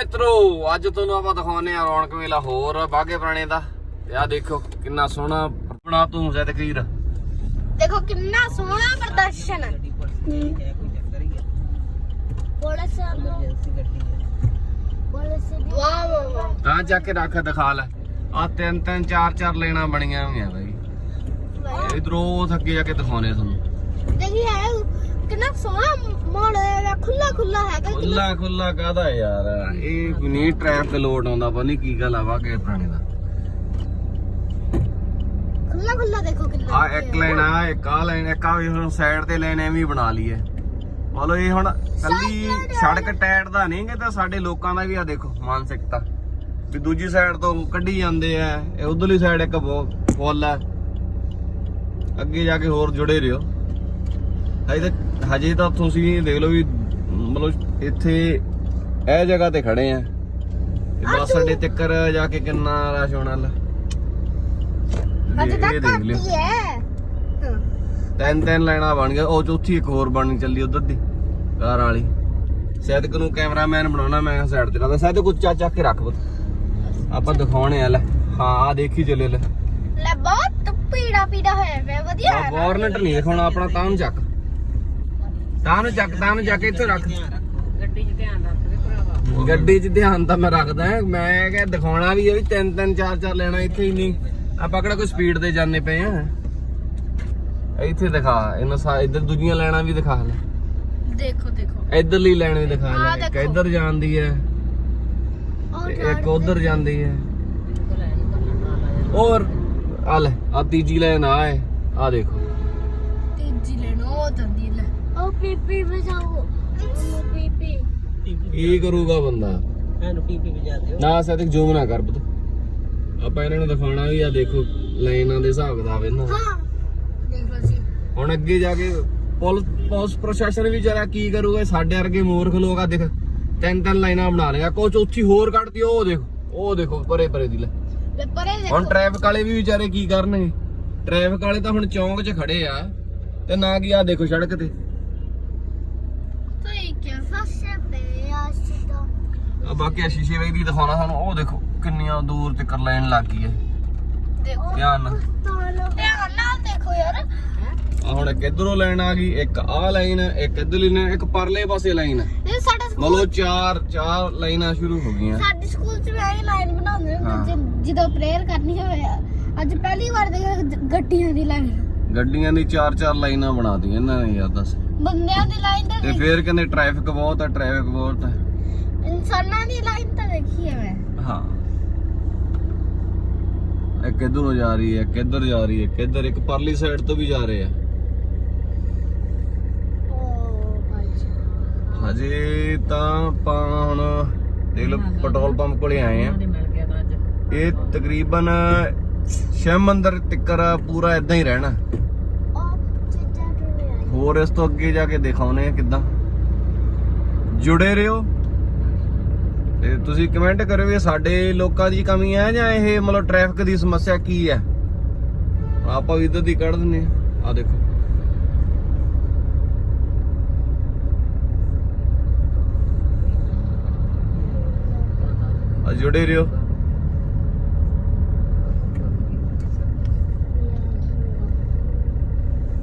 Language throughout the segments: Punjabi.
ਮਿੱਤਰੋ ਅੱਜ ਤੁਹਾਨੂੰ ਆਪਾਂ ਦਿਖਾਉਨੇ ਆ ਰੌਣਕ ਮੇਲਾ ਹੋਰ ਬਾਗੇ ਪੁਰਾਣੇ ਦਾ। ਤੇ ਆ ਦੇਖੋ ਕਿੰਨਾ ਸੋਹਣਾ ਬਣਾ ਤੂੰ ਜ਼ੈਦ ਕੀਰ ਦੇਖੋ ਕਿੰਨਾ ਸੋਹਣਾ ਪ੍ਰਦਰਸ਼ਨ। ਹੈ ਪੁਲਿਸ ਪੁਲਿਸ ਵਾਹ ਵਾਹ ਵਾਹ। ਤਾਂ ਜਾ ਕੇ ਰੱਖ ਦਿਖਾ ਲੈ। ਆ ਤਿੰਨ ਤਿੰਨ ਚਾਰ ਚਾਰ ਲੈਣਾ ਬਣੀਆਂ ਹੋਈਆਂ ਬਾਈ। ਇਧਰੋਂ ਥੱਕੇ ਜਾ ਕੇ ਦਿਖਾਉਨੇ ਤੁਹਾਨੂੰ। ਦੇਖੀ ਹੈ ਕਿੰਨਾ ਸੋਹਣਾ ਮਾਹੌਲ ਹੈ ਖੁੱਲਾ ਖੁੱਲਾ ਹੈਗਾ ਕਿੰਨਾ ਖੁੱਲਾ ਖੁੱਲਾ ਕਾਦਾ ਯਾਰ ਇਹ ਨਹੀਂ ਟ੍ਰੈਫਿਕ ਲੋਡ ਆਉਂਦਾ ਪਤਾ ਨਹੀਂ ਕੀ ਗੱਲ ਆ ਬਾਗੇ ਪੁਰਾਣੇ ਦਾ। ਖੁੱਲਾ ਖੁੱਲਾ ਦੇਖੋ ਕਿੰਨਾ ਆ ਇੱਕ ਲਾਈਨ ਆ ਇੱਕ ਆ ਲਾਈਨ ਇੱਕ ਆ ਵੀ ਹੁਣ ਸਾਈਡ ਤੇ ਲਾਈਨ ਐਵੇਂ ਬਣਾ ਲਈ ਹੈ ਮਤਲਬ ਇਹ ਹੁਣ ਕੱਲੀ ਸੜਕ ਟਾਇਰ ਦਾ ਨਹੀਂ ਕਿ ਤਾਂ ਸਾਡੇ ਲੋਕਾਂ ਦਾ ਵੀ ਆ ਦੇਖੋ ਮਾਨਸਿਕਤਾ। ਵੀ ਦੂਜੀ ਸਾਈਡ ਤੋਂ ਕੱਢੀ ਜਾਂਦੇ ਆ ਇਹ ਉਧਰਲੀ ਸਾਈਡ ਇੱਕ ਫੁੱਲ ਆ। ਅੱਗੇ ਜਾ ਕੇ ਹੋਰ ਜੁੜੇ ਰਹੋ। ਤਾਂ ਹਜੇ ਤਾਂ ਤੁਸੀਂ ਦੇਖ ਲਓ ਵੀ ਮਤਲਬ ਇੱਥੇ ਇਹ ਜਗ੍ਹਾ ਤੇ ਖੜੇ ਆ। ਬੱਸ ਅੱਡੇ ਤੱਕਰ ਜਾ ਕੇ ਕਿੰਨਾ ਰਸ਼ ਹੋਣਾ ਲਾ। ਅੱਜ ਤੱਕ ਘੱਟ ਹੀ। ਤਿੰਨ ਤਿੰਨ ਲਾਈਨਾਂ ਬਣ ਗਈਆਂ। ਉਹ ਚੌਥੀ ਇੱਕ ਹੋਰ ਬਣਨੀ ਚੱਲੀ ਉਧਰ ਦੀ ਕਾਰ ਵਾਲੀ। ਸੈਦਕ ਨੂੰ ਕੈਮਰਾਮੈਨ ਬਣਾਉਣਾ ਮੈਂ ਸਾਈਡ ਤੇ ਰੱਖਦਾ ਸੈਦਕ ਕੁਝ ਚਾ ਚੱਕ ਕੇ ਰੱਖ ਆਪਾਂ ਦਿਖਾਉਣੇ ਆ ਲੈ। ਹਾਂ ਆ ਦੇਖੀ ਚੱਲੇ ਲੈ। ਲੈ ਬਹੁਤ ਪੀੜਾ ਪੀੜਾ ਹੋਇਆ ਪਿਆ ਵਧੀਆ? ਵਾਰਨਟ ਨਹੀਂ ਦਿਖਾਉਣਾ ਆਪਣਾ ਨੂੰ ਚੱਕ। ਤਾਂ ਨੂੰ ਚੱਕ ਤਾਂ ਨੂੰ ਚੱਕ ਇੱਥੇ ਰੱਖ। ਗੱਡੀ 'ਚ ਧਿਆਨ ਰੱਖ ਭਰਾਵਾ। ਗੱਡੀ 'ਚ ਧਿਆਨ ਤਾਂ ਮੈਂ ਰੱਖਦਾ ਮੈਂ ਕਿਹਾ ਦਿਖਾਉਣਾ ਵੀ ਹੈ ਵੀ ਤਿੰਨ ਤਿੰਨ ਚਾਰ ਚਾਰ ਲੈਣਾ ਇੱਥੇ ਹੀ ਨਹੀਂ। ਆਪਾਂ ਕਿਹੜਾ ਕੋਈ ਸਪੀਡ ਤੇ ਜਾਂਦੇ ਪਏ ਆ? ਇੱਥੇ ਦਿਖਾ ਇਹਨਾਂ ਸਾ ਇੱਧਰ ਦੂਜੀਆਂ ਲੈਣਾ ਵੀ ਦਿਖਾ ਲੈ। ਦੇਖੋ ਦੇਖੋ। ਇਧਰਲੀ ਲਾਈਨ ਵੀ ਦਿਖਾ ਆਹ ਲੈ ਇੱਕ ਦੇਖੋ। ਇੱਧਰ ਜਾਂਦੀ ਹੈ ਤੇ ਇੱਕ ਉਧਰ ਜਾਂਦੀ ਹੈ ਔਰ ਆ ਲੈ ਆ ਤੀਜੀ ਲਾਈਨ ਆ ਹੈ ਆ ਦੇਖੋ। ਤੀਜੀ ਲੈਣ ਉਹ ਉਹ ਪੀਪੀ ਵਜਾਓ। ਉਹ ਪੀਪੀ। ਕੀ ਕਰੂਗਾ ਬੰਦਾ? ਇਹਨੂੰ ਪੀਪੀ ਵਜਾ ਦਿਓ। ਨਾ ਸੈਟਿਕ ਜ਼ੂਮ ਨਾ ਕਰ ਪੁੱਤ। ਆਪਾਂ ਇਹਨਾਂ ਨੂੰ ਦਿਖਾਉਣਾ ਵੀ ਆ ਦੇਖੋ ਲਾਈਨਾਂ ਦੇ ਹਿਸਾਬ ਦਾ ਇਹਨਾਂ ਦਾ। ਹਾਂ। ਦੇਖ ਲਓ ਜੀ। ਹੁਣ ਅੱਗੇ ਜਾ ਕੇ ਪੁਲਿਸ ਪੁਲਿਸ ਪ੍ਰਸ਼ਾਸਨ ਵੀ ਜਰਾ ਕੀ ਕਰੂਗਾ ਸਾਡੇ ਵਰਗੇ ਮੂਰਖ ਲੋਕ ਆ ਦੇਖ। ਤਿੰਨ ਤਿੰਨ ਲਾਈਨਾਂ ਬਣਾ ਲੇਗਾ ਕੋਈ ਚੌਥੀ ਹੋਰ ਕੱਢਦੀ ਉਹ ਦੇਖੋ ਉਹ ਦੇਖੋ ਪਰੇ ਪਰੇ ਦੀ ਲੈ। ਲੈ ਪਰੇ ਹੁਣ ਟ੍ਰੈਫਿਕ ਵਾਲੇ ਵੀ ਵਿਚਾਰੇ ਕੀ ਕਰਨਗੇ? ਟ੍ਰੈਫਿਕ ਵਾਲੇ ਤਾਂ ਹੁਣ ਚੌਂਕ 'ਚ ਖੜੇ ਆ। ਤੇ ਨਾ ਕੀ ਆ ਦੇਖੋ ਸੜਕ ਤੇ। ਆ ਬਾਕੀ ਆ ਸ਼ੀਸ਼ੇ ਵੇਖ ਦੀ ਦਿਖਾਉਣਾ ਸਾਨੂੰ ਉਹ ਦੇਖੋ ਕਿੰਨੀਆਂ ਦੂਰ ਤੱਕ ਲਾਈਨ ਲੱਗ ਗਈ ਹੈ। ਦੇਖੋ। ਧਿਆਨ ਨਾਲ। ਧਿਆਨ ਨਾਲ ਦੇਖੋ ਯਾਰ। ਆ ਹੁਣ ਇੱਕ ਇਧਰੋਂ ਲਾਈਨ ਆ ਗਈ ਇੱਕ ਆਹ ਲਾਈਨ ਇੱਕ ਇਧਰਲੀ ਲਾਈਨ ਇੱਕ ਪਰਲੇ ਪਾਸੇ ਲਾਈਨ। ਇਹ ਸਾਡੇ ਸਕੂਲ ਮਤਲਬ ਚਾਰ ਚਾਰ ਲਾਈਨਾਂ ਸ਼ੁਰੂ ਹੋ ਗਈਆਂ। ਸਾਡੇ ਸਕੂਲ ਚ ਵੀ ਐਂ ਲਾਈਨ ਬਣਾਉਂਦੇ ਹਾਂ। ਹੁੰਦੇ ਸੀ, ਜਦੋਂ ਪ੍ਰੇਅਰ ਕਰਨੀ ਹੋਵੇ ਅੱਜ ਪਹਿਲੀ ਵਾਰ ਦੇਖਿਆ ਗ- ਗੱਡੀਆਂ ਦੀ ਲਾਈਨ। ਗੱਡੀਆਂ ਦੀ ਚਾਰ ਚਾਰ ਲਾਈਨਾਂ ਬਣਾ ਦਿੱਤੀਆਂ ਇਹਨਾਂ ਨੇ ਯਾਰ ਦੱਸ। ਬੰਦਿਆਂ ਦੀ ਲਾਈਨ ਤਾਂ ਫੇਰ ਕਹਿੰਦੇ ਟ੍ਰੈਫਿਕ ਬਹੁਤ ਆ ਟ੍ਰੈਫਿਕ ਬਹੁਤ ਆ ਇਨਸਾਨਾਂ ਦੀ ਲਾਈਨ ਤਾਂ ਦੇਖੀ ਹੈ ਮੈਂ। ਹਾਂ। ਇੱਕ ਇਧਰੋਂ ਜਾ ਰਹੀ ਹੈ ਇੱਕ ਇੱਧਰ ਜਾ ਰਹੀ ਹੈ ਇੱਕ ਇੱਧਰ ਇੱਕ ਪਰਲੀ ਸਾਈਡ ਤੋਂ ਵੀ ਜਾ ਰਹੇ ਆ। ਓ ਭਾਈ ਹਜੇ ਤਾਂ ਆਪਾਂ ਹੁਣ ਦੇਖ ਲਓ ਪੈਟਰੋਲ ਪੰਪ ਕੋਲੇ ਆਏ ਆ। ਉਹਦੇ ਮਿਲ ਗਿਆ ਤਾਂ ਅੱਜ। ਇਹ ਤਕਰੀਬਨ ਸ਼ਿਵ ਮੰਦਿਰ ਤੱਕਰ ਪੂਰਾ ਇਦਾਂ ਹੀ ਰਹਿਣਾ। ਹੋਰ ਇਸ ਤੋਂ ਅੱਗੇ ਜਾ ਕੇ ਦਿਖਾਉਨੇ ਆ ਕਿੱਦਾਂ। ਜੁੜੇ ਰਹੋ। ਤੇ ਤੁਸੀਂ ਕਮੈਂਟ ਕਰੋ ਵੀ ਸਾਡੇ ਲੋਕਾਂ ਦੀ ਕਮੀ ਹੈ ਜਾਂ ਇਹ ਮਤਲਬ ਟ੍ਰੈਫਿਕ ਦੀ ਸਮੱਸਿਆ ਕੀ ਹੈ। ਆਪਾਂ ਵੀ ਇੱਧਰ ਦੀ ਕੱਢ ਦਿੰਨੇ ਆ। ਦੇਖੋ। ਆ ਜੁੜੇ ਰਹੋ।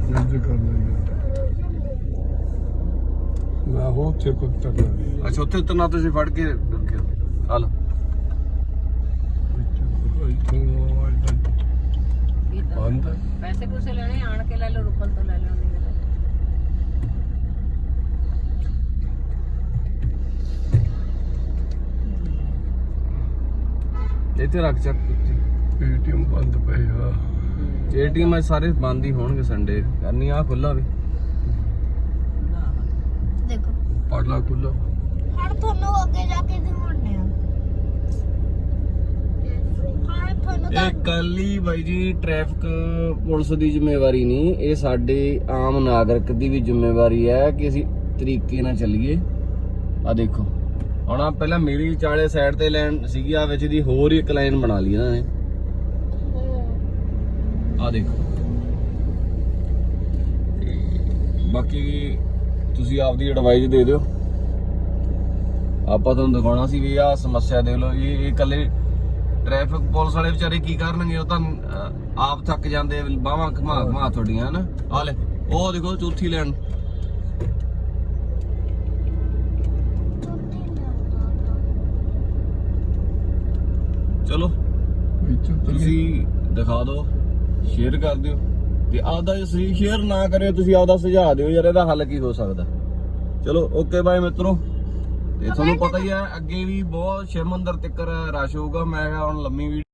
ਇੰਜ ਕਰ ਲਈ ਮੈਂ ਹੋ ਚੈੱਕ ਕਰਨਾ ਅੱਛਾ ਉੱਥੇ ਉਤਰਨਾ ਤੁਸੀਂ ਫੜ ਕੇ ਆ ਬੰਦ। ਪੈਸੇ ਪੂਸੇ ਲੈਣੇ ਆਣ ਕੇ ਲੈ ਲਓ ਰੁਕਣ ਤੋਂ ਲੈ ਲਓ ਨਹੀਂ ਤਾਂ ਇੱਥੇ ਰੱਖ ਚੱਕ ਏਟੀਐਮ ਬੰਦ ਪਿਆ ਏਟੀਐਮ ਅੱਜ ਸਾਰੇ ਬੰਦ ਹੀ ਹੋਣਗੇ ਸੰਡੇ। ਕਰਨੀ ਆ ਖੁੱਲਾ ਵੀ। ਦੇਖੋ ਪੜਲਾ ਖੁੱਲਾ। ਹੁਣ ਤੁਹਾਨੂੰ ਅੱਗੇ ਜਾ ਕੇ ਦਿਖਾਉਣੇ ਆ। ਹਾਂ ਤੁਹਾਨੂੰ ਤਾਂ ਇਹ ਕੱਲੀ ਬਾਈ ਜੀ ਟ੍ਰੈਫਿਕ ਪੁਲਿਸ ਦੀ ਜ਼ਿੰਮੇਵਾਰੀ ਨਹੀਂ ਇਹ ਸਾਡੇ ਆਮ ਨਾਗਰਿਕ ਦੀ ਵੀ ਜ਼ਿੰਮੇਵਾਰੀ ਹੈ ਕਿ ਅਸੀਂ ਤਰੀਕੇ ਨਾਲ ਚੱਲੀਏ। ਆ ਦੇਖੋ ਹੁਣ ਆ ਪਹਿਲਾਂ ਮੇਰੀ ਚਾਲੇ ਸਾਈਡ ਤੇ ਲਾਈਨ ਸੀਗੀ ਆ ਵਿੱਚ ਦੀ ਹੋਰ ਹੀ ਇੱਕ ਲਾਈਨ ਬਣਾ ਲਈ ਇਹਨਾਂ ਨੇ। ਆ ਦੇਖੋ। ਤੇ ਬਾਕੀ ਤੁਸੀਂ ਆਪਦੀ ਐਡਵਾਈਸ ਦੇ ਦਿਓ। ਆਪਾਂ ਤੁਹਾਨੂੰ ਦਿਖਾਉਣਾ ਸੀ ਵੀ ਆਹ ਸਮੱਸਿਆ ਦੇਖ ਲਓ ਇਹ ਇਹ ਇਕੱਲੇ ਟ੍ਰੈਫਿਕ ਪੁਲਿਸ ਵਾਲੇ ਵਿਚਾਰੇ ਕੀ ਕਰਨਗੇ? ਉਹ ਤਾਂ ਅਹ, ਆਪ ਥੱਕ ਜਾਂਦੇ ਬਾਹਾਂ ਘਮਾ ਘਮਾ ਤੁਹਾਡੀਆਂ ਹਨਾ? ਆ ਲੈ ਉਹ ਦੇਖੋ ਚੌਥੀ ਲੈਣ ਚਲੋ ਵਿੱਚ ਉਤਰ ਗਏ। ਤੁਸੀਂ ਦਿਖਾ ਦਿਓ ਸ਼ੇਅਰ ਕਰ ਦਿਓ। ਤੇ ਆਪਦਾ ਜੇ ਸ਼ੇਅਰ ਨਾ ਕਰਿਓ ਤੁਸੀਂ ਆਪਦਾ ਸੁਝਾਅ ਦਿਓ ਯਾਰ ਇਹਦਾ ਹੱਲ ਕੀ ਹੋ ਸਕਦਾ? ਚਲੋ ਓਕੇ ਬਾਏ ਮਿੱਤਰੋ। ਤੇ ਤੁਹਾਨੂੰ ਪਤਾ ਹੀ ਹੈ ਅੱਗੇ ਵੀ ਬਹੁਤ ਸ਼ਿਵ ਮੰਦਿਰ ਤੱਕ ਰਸ਼ ਹੋਊਗਾ ਮੈਂ ਹੁਣ ਲੰਮੀ